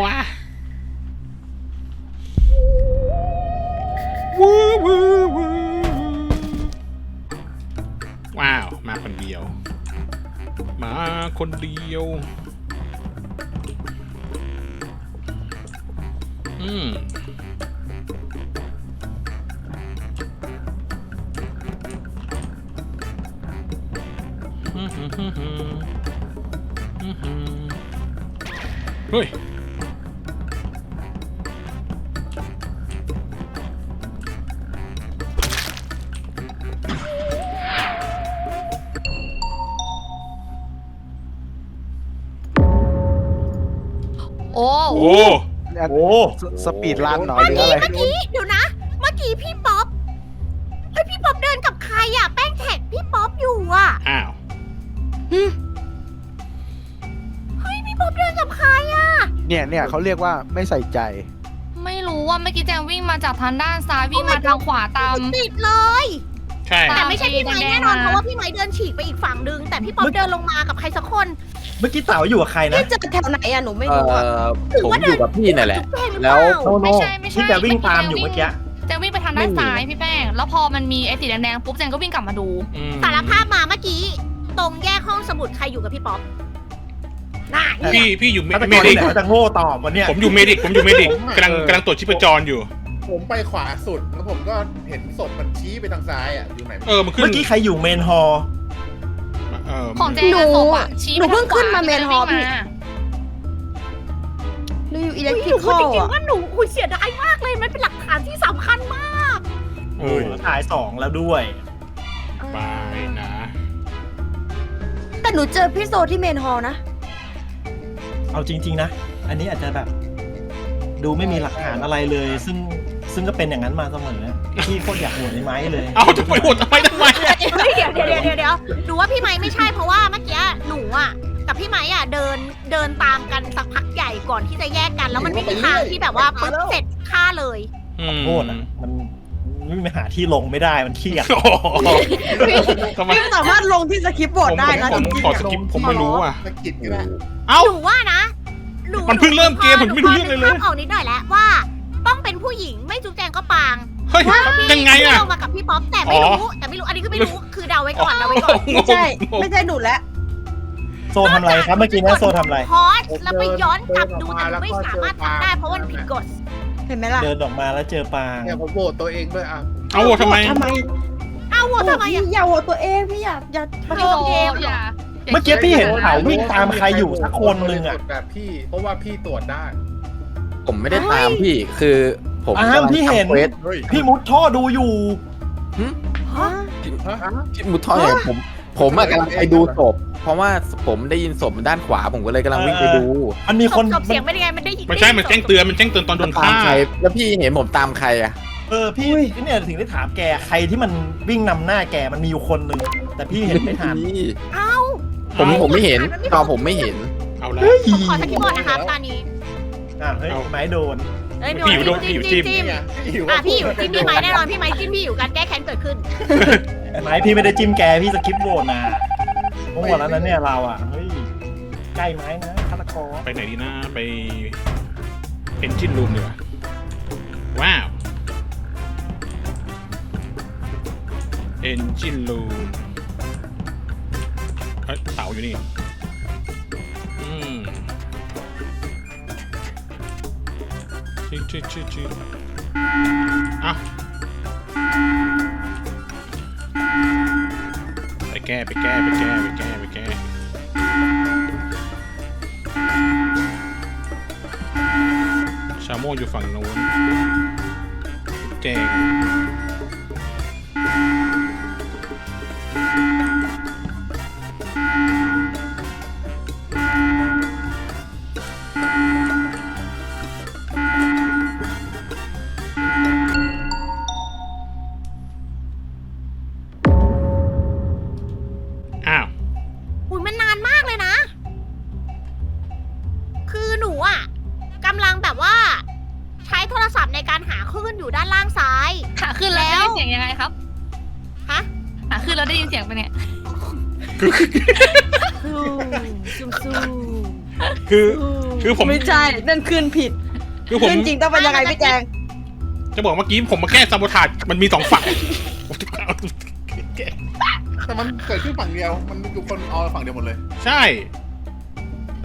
วะวู้วู้วู้ว้าว มาคนเดียว มาคนเดียว อืมเฮ้ย โอ้โอ้โอ้สสปีดรันเหรอหรืออะไร เมื่อกี้เดี๋ยวนะ เมื่อกี้พี่ป๊อปเฮ้ยพี่ป๊อปเดินกับใครอะ แป้งแท็กพี่ป๊อปอยู่อะอ้าวเฮ้ยพี่ป๊อปเดินกับใครอะเนี่ยเนี่ยเขาเรียกว่าไม่ใส่ใจ ไม่รู้ว่าเมื่อกี้แจงวิ่งมาจากทางด้านซ้ายวิ่งมาทางขวาตาม ติดเลย ใช่ตาแต่ไม่ใช่พี่ไม้แดงๆแน่นอนมาเพราะว่าพี่ไม้เดินฉีกไปอีกฝั่งนึง แต่พี่ป๊อปเดินลงมากับใครสักคนเมื่อกี้เต๋าอยู่กับใครนะนี่เจอแถวไหนอะหนูไม่เอรู้อะอผมอยู่กับพี่นั่นแหละจุ๊บแป้งหรือแล้เปวล่าโนโนไม่ใช่ไม่ใช่ ที่แกวิ่งตามอยู่เมื่อกี้ แจงวิ่งไปทางด้านซ้ายพี่แป้ง แล้วพอมันมีไอ้สีแดงๆปุ๊บแจงก็วิ่งกลับมาดูอืมสารภาพมาเมื่อกี้ ตรงแยกห้องสมุดใครอยู่กับพี่ป๊อปน่าพี่พี่อยู่เมฆาตเมกรดิที่กไหนเขาจะโง่ตอบวันเนี้ยผมอยู่เมดิกผมอยู่เมดิกกำลังเออกำลังตรวจชีพจรอยู่ ผมไปขวาสุดแล้วผมก็เห็นศพมันชี้ไปทางซ้ายอะอยู่ไหนเออมันขึ้นเมื่อกี้ใครอยู่เมนฮอลล์เออของแจงอะศพอะชี้หนูเพิ่งขึ้นมาไปเมทนงฮขอวาลล์พี่วิ่งมาหนูอยู่อิเฮ้เล็ยกหทรินูคพูดอจริงอะๆว่าหนูอุ้ยเสียดายมากเลยมันเป็นหลักฐานที่สำคัญมากโอ้แล้วถ่ายสองแล้วด้วย บายนะแต่หนูเจอพี่โซที่เมนฮอลล์นะเอาจริง ๆ นะ อันนี้อาจจะแบบ ดูไม่มีหลักฐานอะไรเลย ซึ่ง ซึ่งก็เป็นอย่างนั้นมาเสมอพี่โคตรอยากโหวตไอ้ไม้เลยเอาจะไปโหดทำไมทำไมเฮ้ยเดี๋ยวเดี๋ยวเดี๋ยวเดี๋ยวหนูว่าพี่ไม้ไม่ใช่เพราะว่าเมื่อกี้หนูอะกับพี่ไม้อะเดินเดินตามกันสักพักใหญ่ก่อนที่จะแยกกัน แล้วมันไม่มีทางที่แบบว่าปึ๊บเสร็จฆ่าเลยอืมโทษอะมันมันไม่หาที่ลงไม่ได้มันเครียด โอ้โหทำไมพี่สามารถลงที่สคริปต์บอร์ดได้นะผจมริงขอๆสอะกิปผมไม่รู้อะ สะกิดก็ได้เอ้า หนูว่านะหนูมันเพิ่งเริ่มเกมผมไม่รู้เรื่องเลยเลยหนูพอนึกภาพออกนิดหน่อยแล้วว่า ต้องเป็นผู้หญิงไม่จุ๊บแจงก็ปางเฮ้ยแล้วพี่ยังไงอะ ที่ลงมากับพี่ป๊อปแต่ไม่รู้ แต่ไม่รู้อันนี้ก็ไม่รู้คือเดาไว้ก่อนเดาไว้ก่อนไม่ใช่ไม่ใช่หนูแล้วโซทำอะไรครับเมื่อกี้นะโซทำอะไร พอสแล้วไปย้อนกลับดูแต่ไม่สามารถทำได้เพราะมันผิดกฎ เห็นไหมล่ะเดินออกมาแล้วเจอปลาเนี่ยผมโหวตตัวเองด้วยอะเอาโหดทำไม ทำไมอ้าวโหวตทำไมพี่อะอย่าโหวตตัวเองพี่อย่าอย่ามันพี่โซเกมเหรออย่าเมื่อกี้พี่เห็นเผาวิ่งตามใครอยู่สักคนนึงอะ แบบพี่ เพราะว่าพี่ตรวจได้ ผมไม่ได้ตามพี่คือผมอ้าวกำลังพี่เห็น ทำควสเฮ้ยพี่มุดท่อดูอยู่ ฮะพี่มุดท่อเนี่ยผมผมอะกำลังไปดูศพ เพราะว่าผมได้ยินศพด้านขวาผมก็เลยกำลังวิ่งไปดูมันมีคนจบเสียงเป็นยังไงมันได้ยินมันใช่ มันแจ้งเตือน มันแจ้งเตือนตอนโดนตาฆ่ามใครแล้วพี่เห็นผมตามใครอะเออพี่เนี่ยถึงได้ถามแกใครที่มันวิ่งนำหน้าแกมันมีอยู่คนหนึ่งแต่พี่เห็นไม่ทันพี่เอ้าผมผมไม่เห็นตอนผมไม่เห็น เอาละผมขอสกิปบอร์ดนะครับตอนนี้ อะเฮ้ยเอา ไม้โดน เอ้ยพี่อยู่โดนจิ้มพี่อยู่จิ้จิ้มมเนี่ยพี่อยู่อะพี่อยู่จิ้มพี่ไม้แน่นอนพี่ไม้จิ้มพี่อยู่การแก้แค้นเกิดขึ้น ไม้พี่ไม่ได้จิ้มแกพี่สกิปโหวตนะเมื่อวันแล้วนั้นเนี่ยเราอะเฮ้ยใกล้ไม้นะฆาตกรไปไหนดีนะไปเอนจินรูมดีกว่าว้าวเอนจินรูมเอ้ยเต่าอยู่นี่ ชิชิชิชิอะไปแก้ไปแก้ไปแก้ไปแก้ไปแก้ชาโมอยู่ฝั่งโน้นแจง คือคือผมไม่ใช่นั่นคืนผิดคือผมคืนจริงต้องเป็นยังไงพี่แจง จะบอกเมื่อกี้ผมมาแก้ซาโบทาจมันมีสองฝั่งแต่มันเกิดขึ้นฝั่งเดียว มันทุกคนเอาฝั่งเดียวหมดเลย ใช่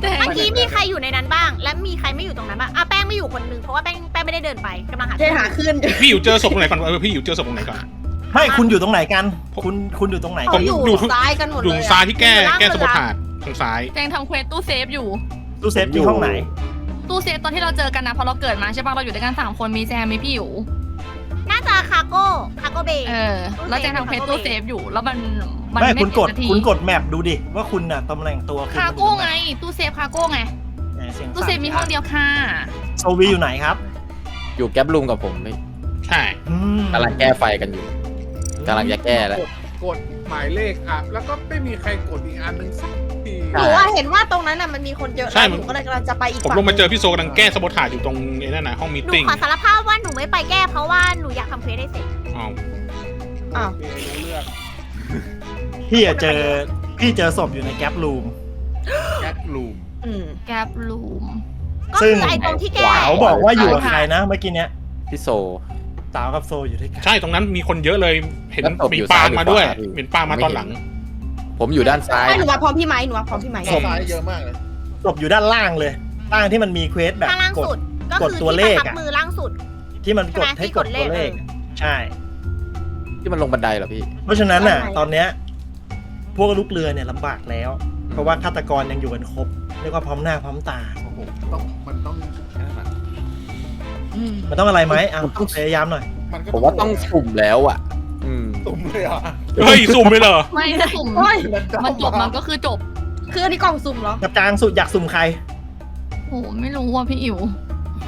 แต่เมื่อกี้มีใครอยู่ในนั้นบ้าง และมีใครไม่อยู่ตรงนั้นบ้างอะแป้งไม่อยู่คนนึงเพราะว่าแป้งแป้งไม่ได้เดินไปกำลังหาเทหาขึ้นพี่อยู่เจอศพตรงไหนก่อนเออพี่อยู่เจอศพตรงไหนก่อน ไม่คุณอยู่ตรงไหนกัน คุณคุณอยู่ตรงไหนผเขามอยู่ อยู่ซ้ายกันหมดอยู่เลยซ้ายอะที่แก้แก้ซาโบทาจทางซ้าย แจงทำเควสตู้เซฟอยู่ ตู้เซฟที่ห้องไหน ตู้เซฟตอนที่เราเจอกันนะพอเราเกิดมาใช่ปะเราอยู่ด้วยกันสามคนมีแจงมีพี่อยู่น่าจะคาโก้คาโก้เบย์ เออแล้วแจงทำเควสตู้เซฟอยู่ แล้วมันมันไม่ไม่คุณกดตินาทีคุณกดแมปดูดิ ว่าคุณน่ะตำแหน่งตัวคุณคาโก้ไง ตู้เซฟคาโก้ไงแหม่สียตู้เซฟมีห้องเดียวค่ะ โซวีอยู่ไหนครับอยู่แก๊ปลุงกับผมพี่ใช่อืมกำลังแก้ไฟกันอยู่กำลังจะแก้แล้วกดกดหมายเลขอะ แล้วก็ไม่มีใครกดอีกอันหนึ่งสักที หนูว่าเห็นว่าตรงนั้นน่ะมันมีคนเยอะใช่แล้วหนูก็เลยกำลังจะไปอีกผมฝั่งลงมาเจอพี่โซกำลังแก้ซาโบทาจอยู่ตรงไอ้นั่นน่ะห้องมีหนูติ้งขอสารภาพว่าหนูไม่ไปแก้เพราะว่าหนูอยากทำเควสให้เสร็จ อ้าวอ้าวโอเครู้เรื่องพี่อะเจอพี่เจอศพอยู่ในแก๊ปรูม แก๊กลูมอืมแกปลูม ก็ซึ่คืง อไอ้ตรงที่แก้ เขาบอกว่าอยู่กับใครนะเมื่อกี้เนี้ยพี่โซ สาวกับโซอยู่ด้วยกันใช่ตรงนั้นมีคนเยอะเลย เห็นแล้วศพมีอยู่ปางซ้ายหรือมาด้วยขวาพี่ เห็นปางมาตอนหลัง ผมอยู่ด้านซ้ายไม่หนูมาพร้อมพี่ไม้หนูมาพร้อมพี่ไม้ศพซ้ายเยอะมากเลยศพอยู่ด้านล่างเลยล่างที่มันมีเควสแบบข้างล่างกดสุดก็กดคือตัวที่เลประขทับอะ มือล่างสุด ที่มันกดใช่ไหมให้ที่กกดดตัวเลเลขขใช่ ที่มันลงบันไดเหรอพี่ เพราะฉะนั้นน่ะตอนเนี้ยพวกลูกเรือเนี่ยลำบากแล้ว เพราะว่าฆาตกรยังอยู่กันครบเรียกว่าพร้อมหน้าพร้อมตา โอ้โหต้องมันต้องนั่นน่ะมันต้องอะไรไหมอะพยายามหน่อย มันก็ผมว่าต้องสุ่มแล้วอะ อืมตุ่มเลยอะเฮ้ยสุ่มไปเลยเหรอ ไม่ถ้าสุ่มโอ้ยมันจบมันก็คือจบคืออันนี้กล่องสุ่มเหรอ กับจางสุดอยากสุ่มใครโอ้ไม่รู้ว่าพี่อิ๋ว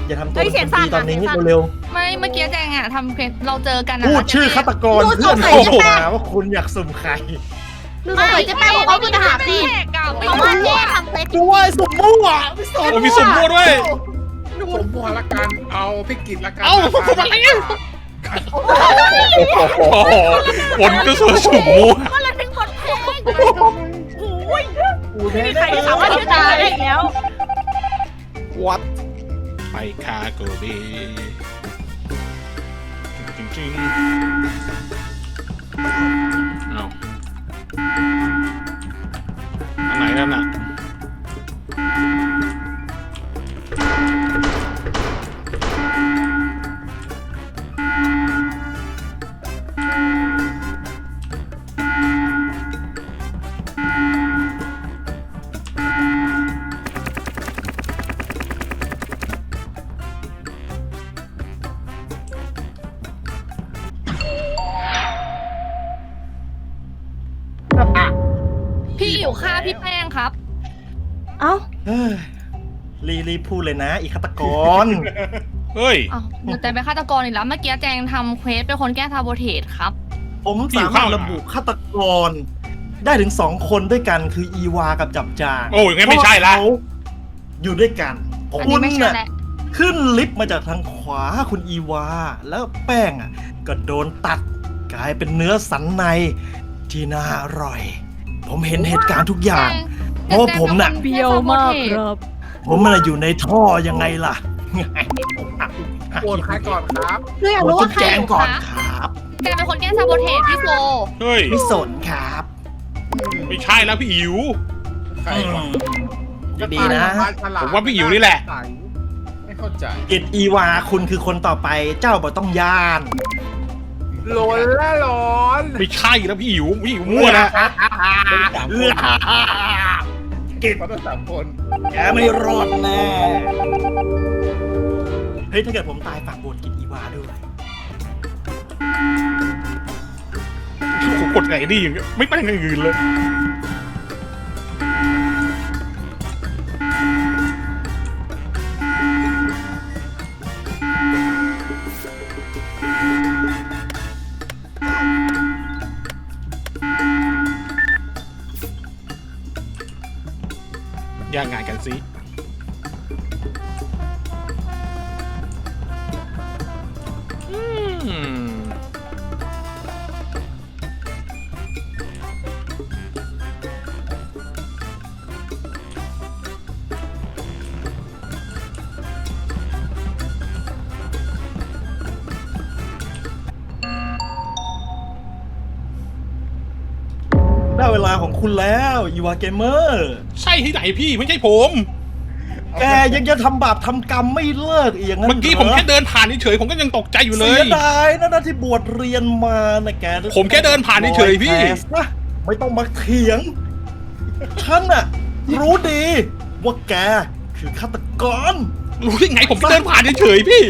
อย่าทำตัวเฮ้ยเป็นเสียงคนสั่นดีตอนนี้เสียงสั่น เร็วไม่เมื่อกี้แจงอะทำเควสเราเจอกันๆนะพูดแล้วแจงชื่อฆาตกรหนูเพื่อนสงสัโผยล่จะแป้งมาว่าคุณอยากสุ่มใครหนูสงสัยเจะแป้งบอกว่าพี่จะหาพี่เพราะว่าเจ๊ทำเควสกูว่าสุ่มมั่วไม่สนมันมีสุ่มมั่วด้วยผมบัวละกัน เอาพี่กิจละกันเอ้าผมผมอะไร อะโอ้โหผลก็ส่วนสุ่มมั่วก็เลยถึงบทเพลงโอ้ยไม่มีใครที่สามารถเชื่อใจได้อีกแล้ว วัดไปคาโกเบจริงจริงๆเอ้าอันไหนนั่นน่ะ รีรีบพูดเลยนะ อีกฆาตกร เฮ้ย อ้าวหนูแต่เป็นฆาตกรอีกแล้วเมื่อกี้แจงทำเควสเป็นคนแก้ซาโบเทสครับ ผมสามารถระบุฆาตกร ได้ถึงสองคนด้วยกันคืออีวากับจับจางโอ้ยงั้นไม่ใช่ละ เพราเขาอยู่ด้วยกันอันคุนี้ณไม่ใช่น่ะ แหละขึ้นลิฟต์มาจากทางขวาคุณอีวา แล้วแป้งอะก็โดนตัดกลายเป็นเนื้อสันในที่น่าอร่อย ผมเห็นเหตุการณ์ทุกอย่างเพราะว่าผมน่ะเบี้ยวมากครับ ผมมันนะอยู่ในท่อยังไงล่ะโอนใครก่อนครับหนูอยากโอ้รู้จุ๊ว่าบใครแจงก่อนครับแจงเป็นคนแก้ซาโบเทสพี่โซเฮ้ย ไม่สนครับไม่ใช่แล้วพี่อิ๋ว ใครวะดีๆนะผมว่าพี่อิ๋วนี่แหละ ไม่เข้าใจกิดอีวาคุณคือคนต่อไปเจ้าบ่ต้องย่านโลนละร้อนไม่ใช่แล้วพี่อิ๋วพี่อิ๋วมั่วนะ เอื้อ กิดเพราต้องสามคนแกไม่รอดแน่เฮ้ยถ้าเกิดผมตายฝากบทกิจอีวาด้วยผมกดไงดีอย่างเงี้ยไม่ไปทางอื่นเลย ยากงานกันสิ ได้เวลาของคุณแล้วอีวาเกมเมอร์ใช่ที่ไหนพี่ไม่ใช่ผม แกยังจะทำบาปทำกรรมไม่เลิกอีกอย่างนั้นเมื่อกี้ผมหรแค่เดินผ่านเฉยๆผมก็ยังตกใจอยู่เลเสียย ดายนะนะที่บวชเรียนมานะแกผมแค่เดินผ่านเฉยๆพี่แคสนะไม่ต้องมาเถียง ฉันน่ะรู้ดีว่าแกคือฆาตกร รู้ได้ไงผมแค่เดินผ่านเฉยๆพี่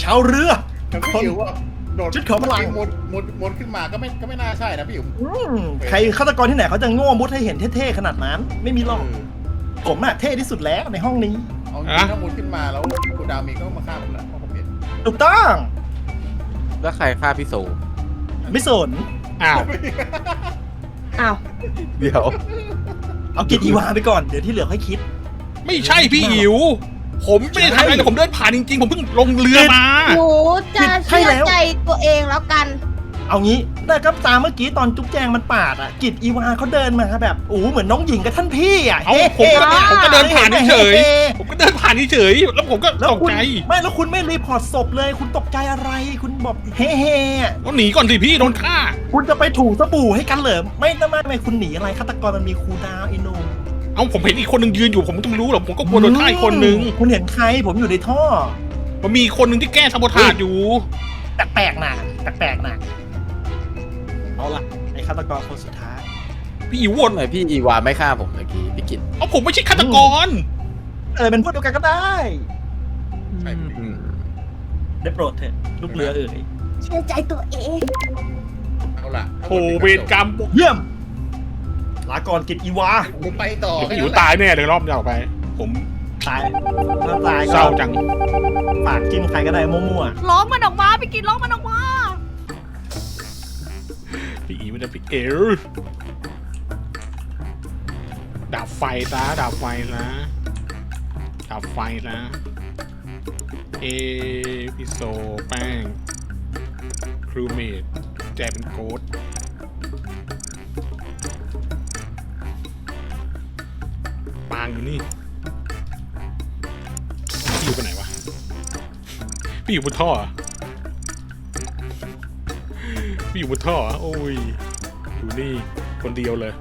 ชาวเรือแต่พี่อิ๋วว่า โดดชุดขาวพลังมดมดมดขึ้นมาก็ไม่ก็ไม่น่าใช่นะพี่อิ๋วอืมใครฆาตกรที่ไหนเขาจะโง่มุดให้เห็นเท่ๆขนาดนั้น ไม่มีหรอกผมน่ะเท่ที่สุดแล้วในห้องนี้ เอาจริงๆถ้ามดขึ้นมาแล้วคุณดาวมีก็มาฆ่าผมแล้วเพราะผมเห็นถูกต้องแล้วใครฆ่าพี่โซไม่สนอ้าว อ้าว เดี๋ยว เอากินอีวาไปก่อนเดี๋ยวที่เหลือค่อยคิด ไม่ใช่พี่อิ๋ว ผมไม่ได้ทำอะไรเลยผมเดินผ่านจริงๆ ผมเพิ่งลงเรือมา หนูจะใช่เชื่อแล้วใจตัวเองแล้วกัน เอางี้แต่ก็ตามเมื่อกี้ตอนจุ๊บแจงมันปาดอะกิจอีวาเขาเดินมาแบบโอ้โหเหมือนน้องหญิงกับท่านพี่อะเอาฮ้ผมก็ฮ้ผมก็เดินผ่านเฉย ฮ้ๆผมก็เดินผ่านเฉยๆแล้วผมก็แล้วตกคุณใจไม่แล้วคุณไม่รีพอร์ตศพเลย คุณตกใจอะไร คุณบอกเฮ้เฮ้อะก็หนีก่อนสิพี่โดนฆ่า คุณจะไปถูสบู่ให้กันเหรอไม่นะไม่ไม่คุณหนีอะไรฆาตกรมันมีครูดาวไอ้หนุ่ม เอาผมเห็นอีกคนหนึ่งยืนอยู่ผมต้องรู้หรอกผมก็กลัวโดนฆ่าอีกคนหนึ่งคุณเห็นใครผมอยู่ในท่อ มันมีคนหนึ่งที่แก้ซาโบทาจอยู่แปลกๆนะแปลกๆนะเอาล่ะไอ้ฆาตกรคนสุดท้ายพี่อิ๋ววทำนไมพี่อีวาไม่ฆ่าผมเมื่อกี้พี่กิตเอาผมไม่ใช่ฆาตกรเออเป็นพวกเดียวกันก็ได้ใช่อืมได้โปรดเถอะลูกเรือเอ่ยเชื่อใจตัวเองเอาล่ะโอ้เวรกรรมเยี่ยม ลาก่อนกิจอีวาผมไปต่อเดี๋ยวพี่อิ๋วตายแน่เลยรอบนี้ออกไป ผมตายถ้าตายเศร้าจัง ปากจิ้มใครก็ได้มั่วล้อมมันออกมาไปกินล้อมมันออกมาพี่อิ๋วไม่ได้พี่เอ๋วดับไฟซะดับไฟซะดับไฟซะเอพี่โซแป้งครูเมดแจเป็นโกด ปางอยู่นี่พี่อยู่ไปไหนวะพี่อยู่บนท่อพี่อยู่บนท่อโอ้ยอยู่นี่คนเดียวเลย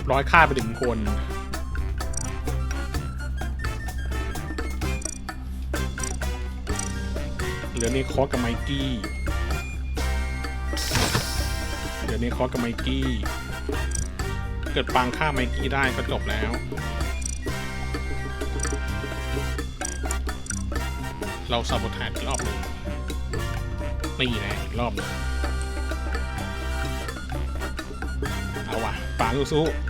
รียบร้อยฆ่าไปถึงคน เหลือเนคอสกับไมกี้ เหลือเนคอสกับไมกี้ เกิดปางฆ่าไมกี้ได้ก็จบแล้ว เราซาบทานอีกรอบหนึ่งนี่แหละอีกรอบหนึ่งเอาว่ะปางสู้ๆ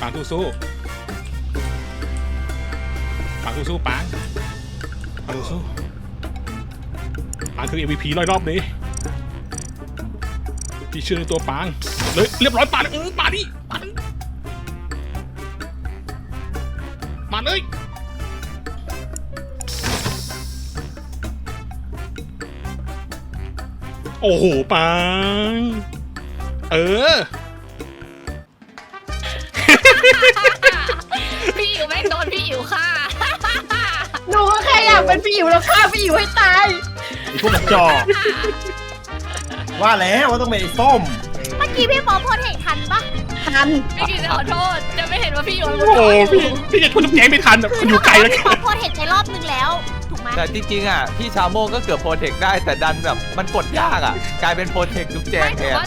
ปางสู้ๆปางสู้ๆปางปางสู้ปางคือ MVP ร้อยรอบนี้พี่เชื่อในตัวปางเลยเรียบร้อยปางอื้อปางดิปางมาเลยโอ้โหปัง เออ พี่อิ๋วไม่งโดนพี่อิ๋วฆ่าหนูก็แค่อยากเป็นพี่อิ๋วแล้วฆ่าพี่อิ๋วให้ตายๆไอ้พวกกระจอกว่าแล้วว่าต้องเป็นไอ้ส้ม เมื่อกี้พี่หมอพูดเห็นทันปะทันพี่กินขอโทษ จะไม่เห็นว่าพี่อิ๋วโอ้โหพี่พี่จะช่วยทุกแกงไม่ทันแบบคุณอยู่ไกลแล้ว พี่หมอพูดเห็นไปรอบนึงแล้ว ถูกไหมแต่จริงๆอะพี่ชาโมก็เกือบโปรเทคได้แต่ดันแบบมันกดยากอะ กลายเป็นโปรเทคจุ๊บแจงไม่แทถือนว่า